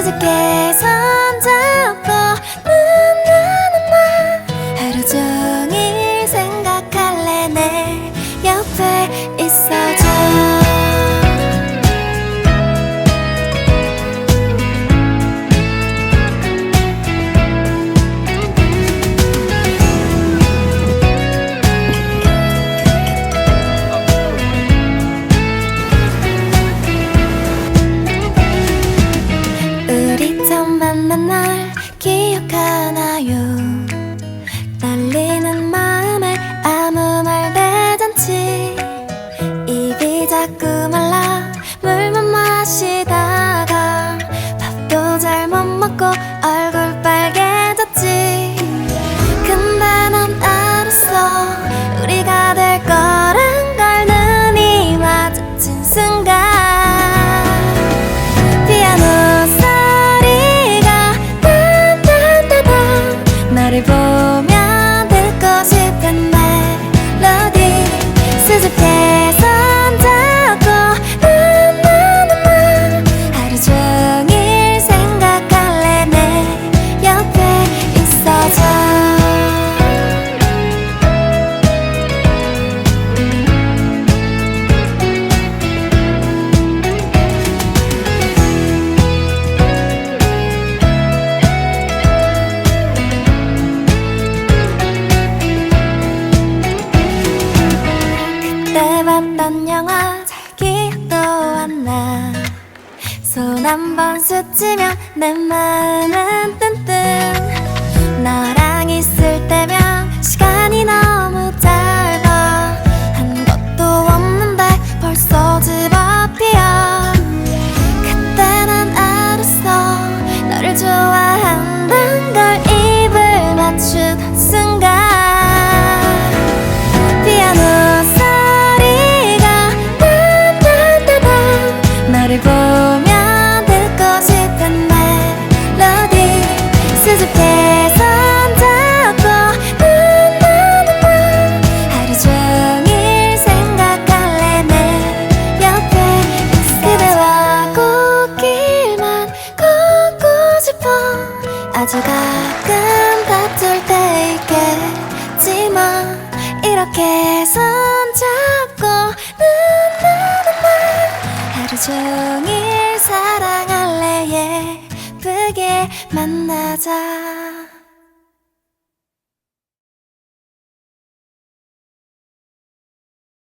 수수께서 arrivò 손 한 번 스치면 내 마음은 뜬뜬. 나라 아주 가끔 다툴 때 있겠지만 이렇게 손잡고 눈나는날 하루 종일 사랑할래 예쁘게 만나자.